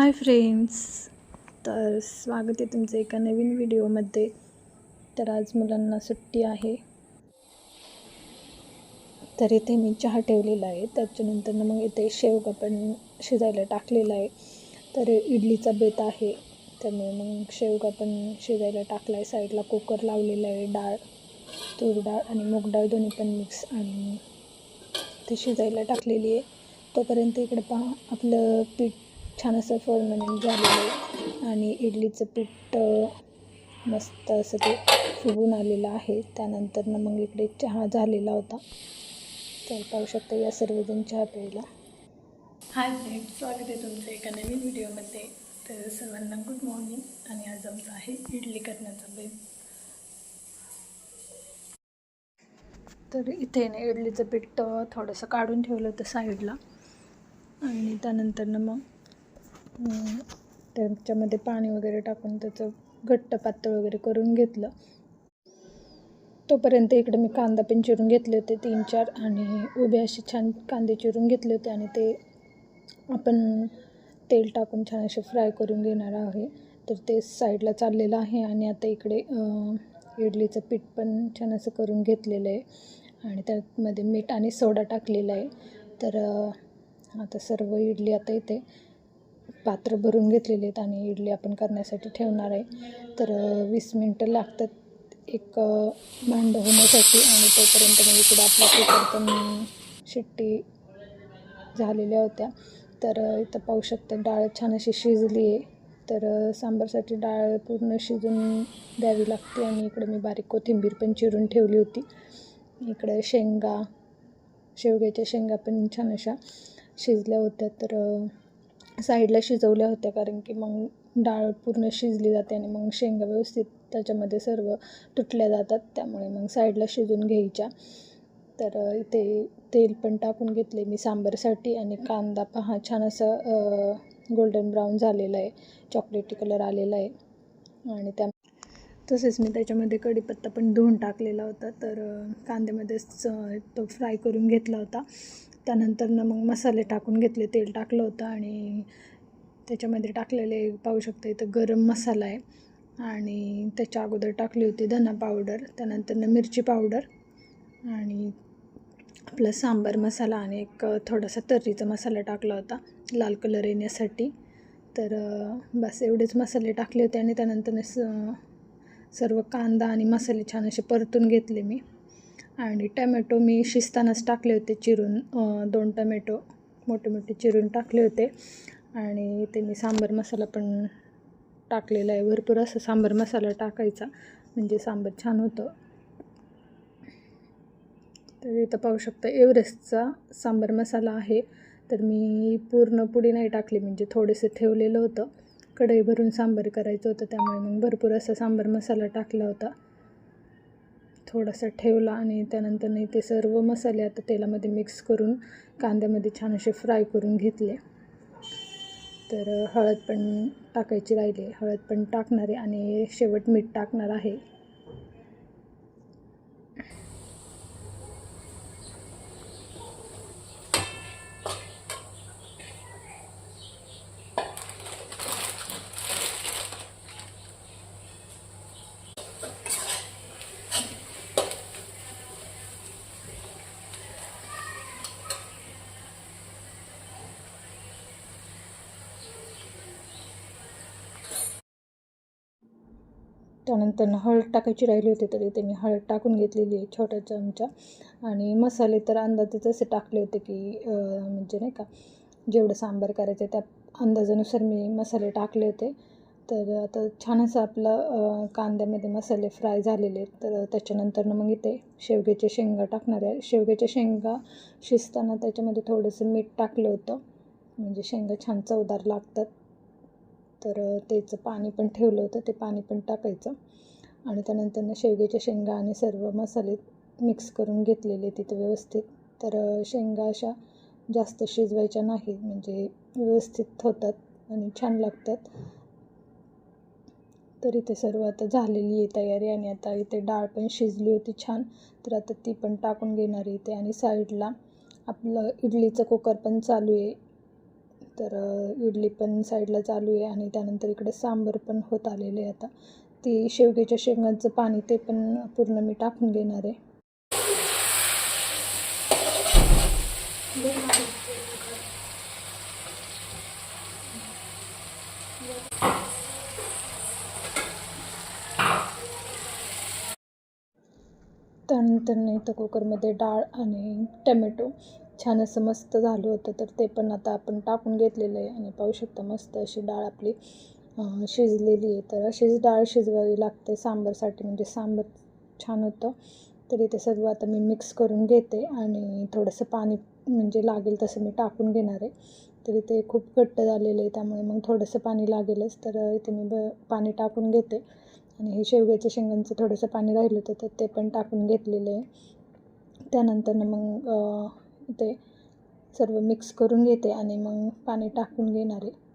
Hi friends तर स्वागत आहे तुमचं एका नवीन व्हिडिओमध्ये. तर आज मुलांना सुट्टी आहे. तर इथे मी चहा ठेवलेला आहे. त्याच्यानंतर मग इथे शेवगा पण शिजायला टाकलेला आहे. तर इडलीचा बेत आहे. त्यामुळे मग शेवगा पण शिजायला टाकला आहे साईडला कुकर लावलेला आहे डाळ तूर डाळ आणि मूग डाळ दोन्ही पण मिक्स आणि ते शिजायला टाकलेली आहे. तोपर्यंत इकडे पहा आपलं पीठ छान असं फर्मनंट झालेलं आहे. आणि इडलीचं पीठ मस्त असं ते फुगून आलेलं आहे. त्यानंतर ना मग इकडे चहा झालेला होता. तर पाहू शकता या सर्वजण चहा प्यायला. हाय फ्रेंड स्वागत आहे तुमचं एका नवीन व्हिडिओमध्ये. तर सर्वांना गुड मॉर्निंग आणि आज आमचा आहे इडली करण्याचा बेत तर इथे ना इडलीचं पीठ थोडंसं काढून ठेवलं होतं साईडला आणि त्यानंतर ना मग त्याच्यामध्ये पाणी वगैरे टाकून त्याचं घट्ट पातळ वगैरे करून घेतलं. तोपर्यंत इकडे मी कांदा पण चिरून घेतले होते तीन चार आणि उभे असे छान कांदे चिरून घेतले होते आणि ते आपण तेल टाकून छान असे फ्राय करून घेणार आहे. तर ते साईडला चाललेलं आहे आणि आता इकडे इडलीचं पीठ पण छान असं करून घेतलेलं आहे. आणि त्यामध्ये मीठ आणि सोडा टाकलेला आहे. तर आता सर्व इडली आता इथे पात्र भरून घेतलेले आहेत आणि इडली आपण करण्यासाठी ठेवणार आहे. तर वीस मिनटं लागतात एक भांडं होण्यासाठी आणि तोपर्यंत म्हणजे इकडं आपल्या कुकर पण शिट्टी झालेल्या होत्या. तर इथं पाहू शकता डाळ छान अशी शिजली आहे. तर सांबारसाठी डाळ पूर्ण शिजून द्यावी लागते आणि इकडे मी बारीक कोथिंबीर पण चिरून ठेवली होती. इकडे शेंगा शेवग्याच्या शेंगा पण छान अशा शिजल्या होत्या. तर साईडला शिजवल्या होत्या कारण की मग डाळ पूर्ण शिजली जाते आणि मग शेंगा व्यवस्थित त्याच्यामध्ये सर्व तुटल्या जातात. त्यामुळे मग साईडला शिजून घ्यायच्या. तर इथे तेल पण टाकून घेतले मी सांबारसाठी आणि कांदा पहा छान असं गोल्डन ब्राऊन झालेला आहे. चॉकलेटी कलर आलेला आहे. आणि त्या तसेच मी त्याच्यामध्ये कढीपत्ता पण धुवून टाकलेला होता. तर कांद्यामध्येच तो फ्राय करून घेतला होता. त्यानंतर ना मग मसाले टाकून घेतले तेल टाकलं होतं आणि त्याच्यामध्ये टाकलेले पाहू शकता इथं गरम मसाला आहे. आणि त्याच्या अगोदर टाकली होती धना पावडर त्यानंतर ना मिरची पावडर आणि आपला सांबार मसाला आणि एक थोडासा तर्रीचा मसाला टाकला होता लाल कलर येण्यासाठी. तर बस एवढेच मसाले टाकले होते आणि त्यानंतर स सर्व कांदा आणि मसाले छान असे परतून घेतले मी. आणि टमॅटो मी शिजतानाच टाकले होते चिरून दोन टमॅटो मोठे मोठे चिरून टाकले होते. आणि ते मी सांबार मसाला पण टाकलेला आहे. भरपूर असं सांबार मसाला टाकायचा म्हणजे सांबार छान होतं. तर इथं पाहू शकता एव्हरेस्टचा सांबार मसाला आहे. तर मी पूर्ण पुडी नाही टाकली म्हणजे थोडेसे ठेवलेलं होतं. कढई भरून सांबार करायचं होतं त्यामुळे मग भरपूर असा सांबार मसाला टाकला होता. थोडासा ठेवला आणि त्यानंतर नाही ते सर्व मसाले आता तेलामध्ये मिक्स करून कांद्यामध्ये छान असे फ्राय करून घेतले. तर हळद पण टाकायची राहिली. हळद पण टाकणार आहे आणि शेवट मीठ टाकणार आहे. त्यानंतर हळद टाकायची राहिली होती तरी त्यांनी मी हळद टाकून घेतलेली आहे छोट्या चमचा. आणि मसाले तर अंदाजेच असे टाकले होते की म्हणजे नाही का जेवढं सांबार करायचं त्या अंदाजानुसार मी मसाले टाकले होते. तर आता छान असं आपलं कांद्यामध्ये मसाले फ्राय झालेले आहेत. तर त्याच्यानंतर मग इथे शेवग्याचे शेंगा टाकणार आहे. शेवग्याच्या शेंगा शिजताना त्याच्यामध्ये थोडंसं मीठ टाकलं होतं. म्हणजे शेंगा छान चवदार लागतात. तर त्याचं पाणी पण ठेवलं होतं. ते पाणी पण टाकायचं. आणि त्यानंतर शेवग्याच्या शेंगा आणि सर्व मसाले मिक्स करून घेतलेले तिथं व्यवस्थित. तर शेंगा अशा जास्त शिजवायच्या नाही. म्हणजे व्यवस्थित होतात आणि छान लागतात. तर इथे सर्व आता झालेली आहे तयारी आणि आता इथे डाळ पण शिजली होती छान. तर आता ती पण टाकून घेणार इथे. आणि साईडला आपलं इडलीचं कुकर पण चालू आहे. तर इडली पण साईडला चालू आहे आणि त्यानंतर इकडे सांबर पण होत आलेले आहे आता. ती शेवग्याच्या शेंगांचं पाणी ते पण पूर्ण मी टाकून घेणार आहे. त्यानंतर नाही तर कुकरमध्ये डाळ आणि टमॅटो. छान असं मस्त झालं होतं तर ते पण आता आपण टाकून घेतलेलं आहे आणि पाहू शकता मस्त अशी डाळ आपली शिजलेली आहे. तर अशीच डाळ शिजवावी लागते सांबारसाठी म्हणजे सांबार छान होतं. तर इथे सर्व आता मी मिक्स करून घेते आणि थोडंसं पाणी म्हणजे लागेल तसं मी टाकून घेणार आहे. तर इथे खूप घट्ट झालेलं आहे त्यामुळे मग थोडंसं पाणी लागेलच. तर इथे मी ब पाणी टाकून घेते आणि हे शेवग्याच्या शेंगांचं थोडंसं पाणी राहिलं होतं तर ते पण टाकून घेतलेलं आहे. त्यानंतर मग ते सर्व मिक्स करून घेते आणि मग पाणी टाकून घेणार. आहे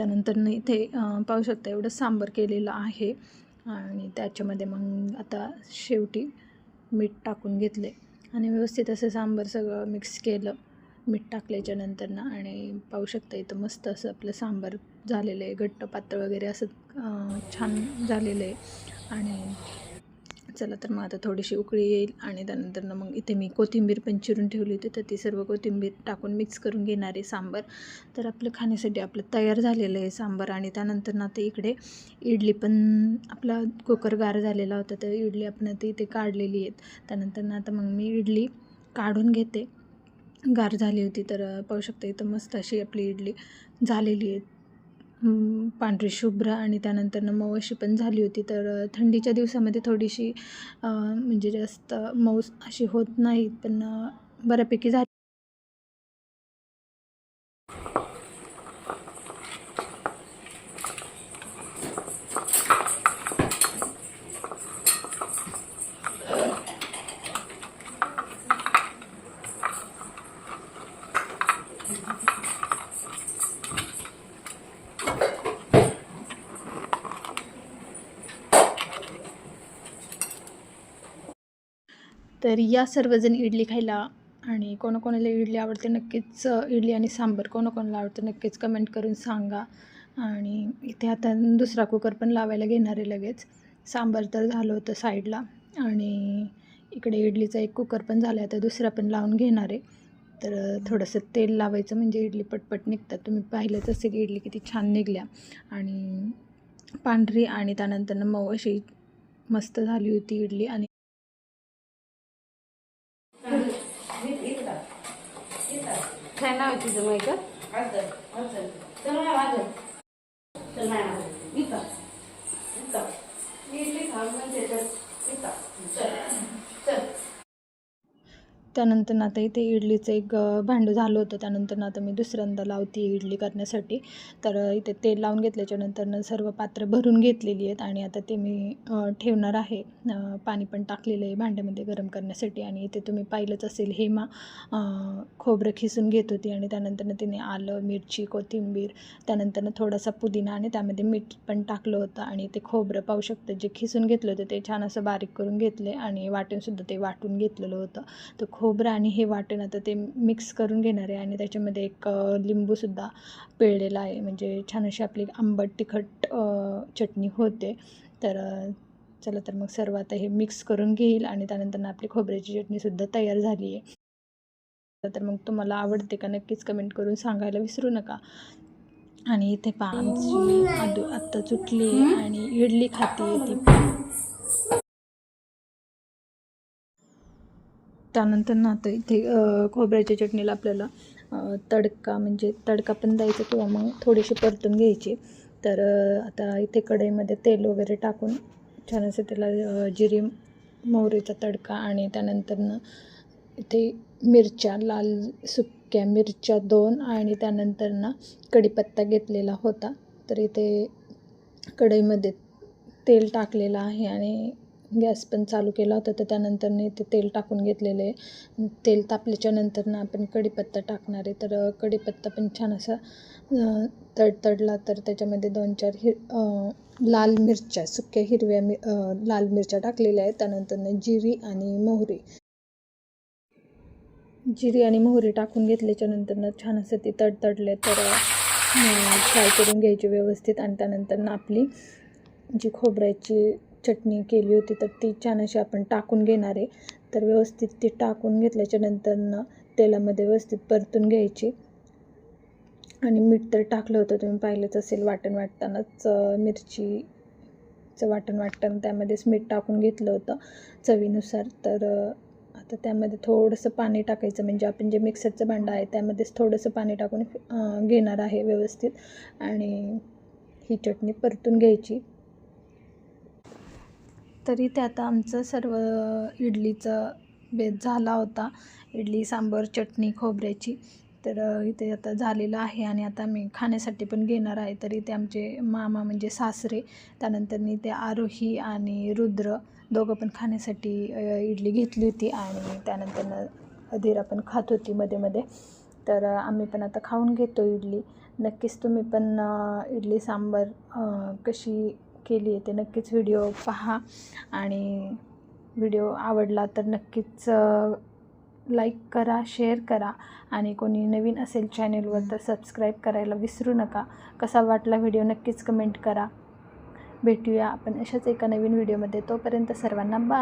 त्यानंतर इथे पाहू शकता एवढं सांबर केलेलं आहे. आणि त्याच्यामध्ये मग आता शेवटी मीठ टाकून घेतले. आणि व्यवस्थित असं सांबर सगळं मिक्स केलं. मीठ टाकल्याच्या नंतर ना आणि पाहू शकता इथं मस्त असं आपलं सांबार झालेलं आहे. घट्ट पातळ वगैरे असं छान झालेलं आहे. आणि चला तर मग आता थोडीशी उकळी येईल आणि त्यानंतर ना मग इथे मी कोथिंबीर पण चिरून ठेवली होती. तर ती सर्व कोथिंबीर टाकून मिक्स करून घेणार आहे सांबार. तर आपलं खाण्यासाठी आपलं तयार झालेलं आहे सांबार आणि त्यानंतर ना ते इकडे इडली पण आपला कुकर गार झालेला होता. तर इडली आपण आता इथे काढलेली आहेत. त्यानंतर ना आता मग मी इडली काढून घेते. गार झाली होती तर पाहू शकता इथं मस्त अशी आपली इडली झालेली आहे. पांढरी शुभ्र आणि त्यानंतर मऊ अशी पण झाली होती. तर थंडीच्या दिवसामध्ये थोडीशी म्हणजे जास्त मऊ अशी होत नाही पण बऱ्यापैकी झाली तर या सर्वजण इडली खायला आणि कोणाकोणाला इडली आवडते नक्कीच इडली आणि सांबर कोणाकोणाला आवडतं नक्कीच कमेंट करून सांगा. आणि इथे आता दुसरा कुकर पण लावायला घेणार आहे लगेच. सांबार तर झालं होतं साईडला आणि इकडे इडलीचा एक कुकर पण झाला आहे आता दुसरा पण लावून घेणार आहे. तर थोडंसं तेल लावायचं म्हणजे इडली पटपट निघतात. तुम्ही पाहिलंच असेल इडली किती छान निघल्या. आणि पांढरी आणि त्यानंतर मऊ अशी मस्त झाली होती इडली. आणि काय नाव आहे तुझं माहिती त्यानंतर ना आता इथे इडलीचं एक भांडं झालं होतं. त्यानंतर ना आता मी दुसऱ्यांदा लावते इडली करण्यासाठी. तर इथे तेल लावून घेतल्याच्यानंतर ना सर्व पात्र भरून घेतलेली आहेत आणि आता ते मी ठेवणार आहे. पाणी पण टाकलेलं आहे भांड्यामध्ये गरम करण्यासाठी आणि इथे तुम्ही पाहिलंच असेल हेमा खोबरं खिसून घेत होती आणि त्यानंतर तिने आलं मिरची कोथिंबीर त्यानंतर थोडासा पुदिना आणि त्यामध्ये मीठ पण टाकलं होतं आणि ते खोबरं पाहू शकतं जे खिसून घेतलं होतं ते छान असं बारीक करून घेतले आणि वाटूनसुद्धा ते वाटून घेतलेलं होतं. तर खोबरं आणि हे वाटण आता ते मिक्स करून घेणार आहे आणि त्याच्यामध्ये एक लिंबूसुद्धा पिळलेला आहे. म्हणजे छान अशी आपली आंबट तिखट चटणी होते. तर चला तर मग सर्व आता हे मिक्स करून घेईल आणि त्यानंतर आपली खोबऱ्याची चटणीसुद्धा तयार झाली आहे. तर मग तुम्हाला आवडते का नक्कीच कमेंट करून सांगायला विसरू नका. आणि इथे पहा आमची आत्ता चुटली आणि इडली खाते ती त्यानंतर ना आता इथे खोबऱ्याच्या चटणीला आपल्याला तडका म्हणजे तडका पण द्यायचा किंवा मग थोडीशी परतून घ्यायची. तर आता इथे कढईमध्ये तेल वगैरे टाकून छान असं त्याला जिरी मोहरीचा तडका आणि त्यानंतर इथे मिरच्या लाल सुक्या मिरच्या दोन आणि त्यानंतर ना कढीपत्ता घेतलेला होता. तर इथे कढईमध्ये तेल टाकलेलं आहे आणि गॅस पण चालू केला होता तर त्यानंतरने ते तेल टाकून घेतलेलं. आहे तेल तापल्याच्या नंतर ना आपण कढीपत्ता टाकणार आहे. तर कढीपत्ता पण छान असा तडतडला. तर त्याच्यामध्ये दोन चार हिर लाल मिरच्या सुक्या हिरव्या मि लाल मिरच्या टाकलेल्या आहेत. त्यानंतरनं जिरी आणि मोहरी. जिरी आणि मोहरी टाकून घेतल्याच्या नंतरनं छान असं ती तडतडले. तर फ्राय करून घ्यायची व्यवस्थित. आणि त्यानंतरनं आपली जी खोबऱ्याची चटणी केली होती तर ती छान अशी आपण टाकून घेणार आहे. तर व्यवस्थित ती टाकून घेतल्याच्या नंतरनं तेलामध्ये व्यवस्थित परतून घ्यायची. आणि मीठ तर टाकलं होतं तुम्ही पाहिलंच असेल वाटण वाटतानाच मिरचीचं वाटण वाटताना त्यामध्येच मीठ टाकून घेतलं होतं चवीनुसार. तर आता त्यामध्ये थोडंसं पाणी टाकायचं म्हणजे आपण जे मिक्सरचं भांडं आहे त्यामध्येच थोडंसं पाणी टाकून घेणार आहे व्यवस्थित. आणि ही चटणी परतून घ्यायची. तरी ते आता आमचं सर्व इडलीचं बेत झाला होता. इडली सांबर चटणी खोबऱ्याची. तर इथे आता झालेलं आहे आणि आता मी खाण्यासाठी पण घेणार आहे. तर इथे आमचे मामा म्हणजे सासरे त्यानंतर इथे आरोही आणि रुद्र दोघं पण खाण्यासाठी इडली घेतली होती आणि त्यानंतर अधीरा पण खात होती मध्ये मध्ये. तर आम्ही पण आता खाऊन घेतो इडली. नक्कीच तुम्ही पण इडली सांबर कशी केली आहे ते नक्कीच व्हिडिओ पहा. आणि व्हिडिओ आवडला तर नक्कीच लाईक करा शेअर करा. आणि कोणी नवीन असेल चॅनेलवर तर सबस्क्राईब करायला विसरू नका. कसा वाटला व्हिडिओ नक्कीच कमेंट करा. भेटूया आपण अशाच एका नवीन व्हिडिओमध्ये तोपर्यंत सर्वांना बाय